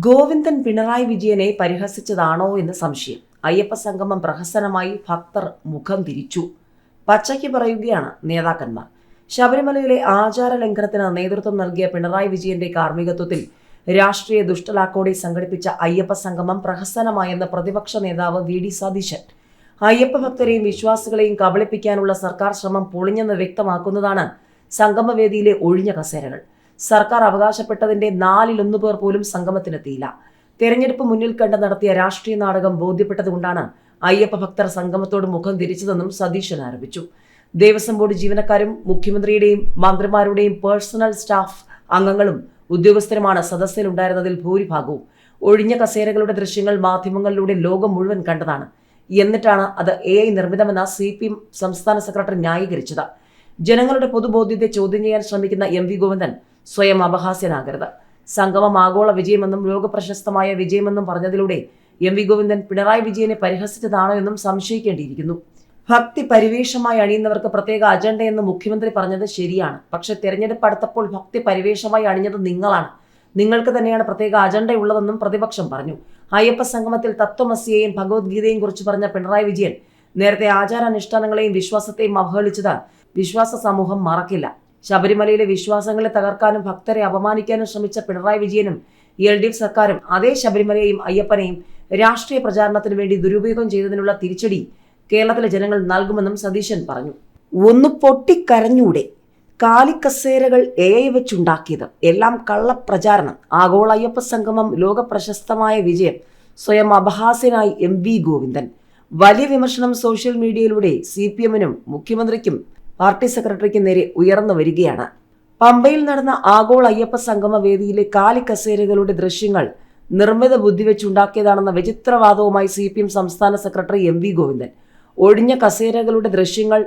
ഗോവിന്ദൻ പിണറായി വിജയനെ പരിഹസിച്ചതാണോ എന്ന് സംശയം. അയ്യപ്പ സംഗമം പ്രഹസനമായി ഭക്തർ മുഖം തിരിച്ചു. പച്ചയ്ക്ക് പറയുകയാണ് നേതാക്കന്മാർ. ശബരിമലയിലെ ആചാര ലംഘനത്തിന് നേതൃത്വം നൽകിയ പിണറായി വിജയന്റെ കാർമ്മികത്വത്തിൽ രാഷ്ട്രീയ ദുഷ്ടലാക്കോടെ സംഘടിപ്പിച്ച അയ്യപ്പ സംഗമം പ്രഹസനമായെന്ന് പ്രതിപക്ഷ നേതാവ് വി ഡി സതീശൻ. അയ്യപ്പ ഭക്തരെയും വിശ്വാസികളെയും കബളിപ്പിക്കാനുള്ള സർക്കാർ ശ്രമം പൊളിഞ്ഞെന്ന് വ്യക്തമാക്കുന്നതാണ് സംഗമവേദിയിലെ ഒഴിഞ്ഞ കസേരകൾ. സർക്കാർ അവകാശപ്പെട്ടതിന്റെ നാലിലൊന്നു പേർ പോലും സംഗമത്തിനെത്തിയില്ല. തെരഞ്ഞെടുപ്പ് മുന്നിൽ കണ്ട് നടത്തിയ രാഷ്ട്രീയ നാടകം ബോധ്യപ്പെട്ടതുകൊണ്ടാണ് അയ്യപ്പ ഭക്തർ സംഗമത്തോട് മുഖം തിരിച്ചതെന്നും സതീശൻ ആരോപിച്ചു. ദേവസ്വം ബോർഡ് ജീവനക്കാരും മുഖ്യമന്ത്രിയുടെയും മന്ത്രിമാരുടെയും പേഴ്സണൽ സ്റ്റാഫ് അംഗങ്ങളും ഉദ്യോഗസ്ഥരുമാണ് സദസ്സിലുണ്ടായിരുന്നതിൽ ഭൂരിഭാഗവും. ഒഴിഞ്ഞ കസേരകളുടെ ദൃശ്യങ്ങൾ മാധ്യമങ്ങളിലൂടെ ലോകം മുഴുവൻ കണ്ടതാണ്. എന്നിട്ടാണ് അത് എ ഐ നിർമ്മിതമെന്ന സി പി എം സംസ്ഥാന സെക്രട്ടറി ന്യായീകരിച്ചത്. ജനങ്ങളുടെ പൊതുബോധ്യത്തെ ചോദ്യം ചെയ്യാൻ ശ്രമിക്കുന്ന എം വി ഗോവിന്ദൻ സ്വയം അപഹാസ്യനാകരുത്. സംഗമം ആഗോള വിജയമെന്നും ലോകപ്രശസ്തമായ വിജയമെന്നും പറഞ്ഞതിലൂടെ എം വി ഗോവിന്ദൻ പിണറായി വിജയനെ പരിഹസിച്ചതാണോ എന്നും സംശയിക്കേണ്ടിയിരിക്കുന്നു. ഭക്തി പരിവേഷമായി അണിയുന്നവർക്ക് പ്രത്യേക അജണ്ടയെന്ന് മുഖ്യമന്ത്രി പറഞ്ഞത് ശരിയാണ്. പക്ഷെ തെരഞ്ഞെടുപ്പ് അടുത്തപ്പോൾ ഭക്തി പരിവേഷമായി അണിഞ്ഞത് നിങ്ങളാണ്. നിങ്ങൾക്ക് തന്നെയാണ് പ്രത്യേക അജണ്ടയുള്ളതെന്നും പ്രതിപക്ഷം പറഞ്ഞു. അയ്യപ്പ സംഗമത്തിൽ തത്വമസിയെയും ഭഗവത്ഗീതയും കുറിച്ച് പറഞ്ഞ പിണറായി വിജയൻ നേരത്തെ ആചാരാനുഷ്ഠാനങ്ങളെയും വിശ്വാസത്തെയും അവഹേളിച്ചത് വിശ്വാസ സമൂഹം മറക്കില്ല. ശബരിമലയിലെ വിശ്വാസങ്ങളെ തകർക്കാനും ഭക്തരെ അപമാനിക്കാനും ശ്രമിച്ച പിണറായി വിജയനും എൽ ഡി എഫ് സർക്കാരും അതേ ശബരിമലയെയും അയ്യപ്പനെയും രാഷ്ട്രീയ പ്രചാരണത്തിന് വേണ്ടി ദുരുപയോഗം ചെയ്തതിനുള്ള തിരിച്ചടി കേരളത്തിലെ ജനങ്ങൾ നൽകുമെന്നും സതീശൻ പറഞ്ഞു. ഒന്ന് പൊട്ടിക്കരഞ്ഞൂടെ കാലിക്കസേരകൾ എ വെച്ചുണ്ടാക്കിയത്. എല്ലാം കള്ളപ്രചാരണം. ആഗോള അയ്യപ്പ സംഗമം ലോക പ്രശസ്തമായ വിജയം. സ്വയം അപഹാസ്യനായി എം വി ഗോവിന്ദൻ. വലിയ വിമർശനം സോഷ്യൽ മീഡിയയിലൂടെ സി പി എമ്മിനും മുഖ്യമന്ത്രിക്കും പാർട്ടി സെക്രട്ടറിക്ക് നേരെ ഉയർന്നു വരികയാണ്. പമ്പയിൽ നടന്ന ആഗോള അയ്യപ്പ സംഗമ വേദിയിലെ കാലിക്കസേരകളുടെ ദൃശ്യങ്ങൾ നിർമ്മിത ബുദ്ധി വെച്ചുണ്ടാക്കിയതാണെന്ന വിചിത്രവാദവുമായി സി പി എം സംസ്ഥാന സെക്രട്ടറി എം വി ഗോവിന്ദൻ. ഒഴിഞ്ഞ കസേരകളുടെ ദൃശ്യങ്ങൾ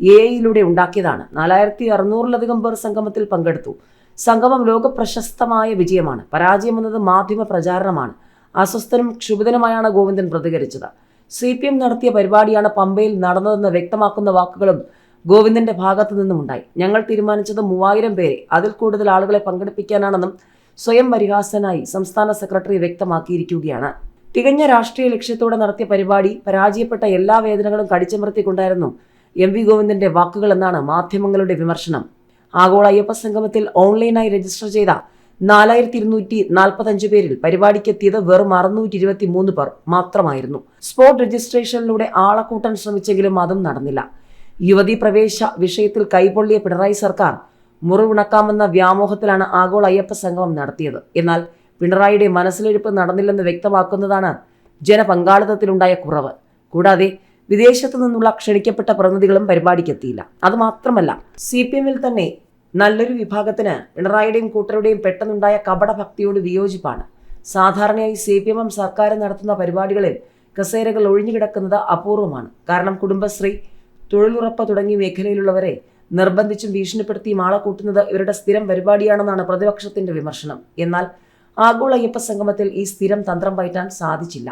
എ ഐയിലൂടെ ഉണ്ടാക്കിയതാണ്. നാലായിരത്തി അറുന്നൂറിലധികം പേർ സംഗമത്തിൽ പങ്കെടുത്തു. സംഗമം ലോകപ്രശസ്തമായ വിജയമാണ്. പരാജയമെന്നത് മാധ്യമ പ്രചാരണമാണ്. അസ്വസ്ഥനും ക്ഷുഭിതനുമായാണ് ഗോവിന്ദൻ പ്രതികരിച്ചത്. സി പി എം നടത്തിയ പരിപാടിയാണ് പമ്പയിൽ നടന്നതെന്ന് വ്യക്തമാക്കുന്ന വാക്കുകളും ഗോവിന്ദന്റെ ഭാഗത്തു നിന്നുമുണ്ടായി ഞങ്ങൾ തീരുമാനിച്ചത് മൂവായിരം പേരെ അതിൽ കൂടുതൽ ആളുകളെ പങ്കെടുപ്പിക്കാനാണെന്നും സ്വയം പരിഹാസനായി സംസ്ഥാന സെക്രട്ടറി വ്യക്തമാക്കിയിരിക്കുകയാണ്. തികഞ്ഞ രാഷ്ട്രീയ ലക്ഷ്യത്തോടെ നടത്തിയ പരിപാടി പരാജയപ്പെട്ട എല്ലാ വേദനകളും കടിച്ചമർത്തിക്കൊണ്ടായിരുന്നു എം വി ഗോവിന്ദന്റെ വാക്കുകൾ എന്നാണ് മാധ്യമങ്ങളുടെ വിമർശനം. ആഗോള അയ്യപ്പ സംഗമത്തിൽ ഓൺലൈനായി രജിസ്റ്റർ ചെയ്ത നാലായിരത്തി ഇരുന്നൂറ്റി നാൽപ്പത്തഞ്ച് പേരിൽ പരിപാടിക്കെത്തിയത് വെറും അറുന്നൂറ്റി ഇരുപത്തി മൂന്ന് പേർ മാത്രമായിരുന്നു. സ്പോട്ട് രജിസ്ട്രേഷനിലൂടെ ആളെ കൂട്ടാൻ ശ്രമിച്ചെങ്കിലും അതും നടന്നില്ല. യുവതീ പ്രവേശ വിഷയത്തിൽ കൈപൊള്ളിയ പിണറായി സർക്കാർ മുറിവുണക്കാമെന്ന വ്യാമോഹത്തിലാണ് ആഗോള അയ്യപ്പ സംഗമം നടത്തിയത്. എന്നാൽ പിണറായിയുടെ മനസ്സിലിരിപ്പ് നടന്നില്ലെന്ന് വ്യക്തമാക്കുന്നതാണ് ജനപങ്കാളിത്തത്തിലുണ്ടായ കുറവ്. കൂടാതെ വിദേശത്തു നിന്നുള്ള ക്ഷണിക്കപ്പെട്ട പ്രതിനിധികളും പരിപാടിക്കെത്തിയില്ല. അതുമാത്രമല്ല സി പി എമ്മിൽ തന്നെ നല്ലൊരു വിഭാഗത്തിന് പിണറായിയുടെയും കൂട്ടരുടെയും പെട്ടെന്നുണ്ടായ കപടഭക്തിയോട് വിയോജിപ്പാണ്. സാധാരണയായി സി പി എമ്മും സർക്കാരും നടത്തുന്ന പരിപാടികളിൽ കസേരകൾ ഒഴിഞ്ഞുകിടക്കുന്നത് അപൂർവമാണ്. കാരണം കുടുംബശ്രീ തൊഴിലുറപ്പ് തുടങ്ങിയ മേഖലയിലുള്ളവരെ നിർബന്ധിച്ചും ഭീഷണിപ്പെടുത്തിയും ആളെ കൂട്ടുന്നത് ഇവരുടെ സ്ഥിരം പരിപാടിയാണെന്നാണ് പ്രതിപക്ഷത്തിന്റെ വിമർശനം. എന്നാൽ ആഗോള അയ്യപ്പ സംഗമത്തിൽ ഈ സ്ഥിരം തന്ത്രം പയറ്റാൻ സാധിച്ചില്ല.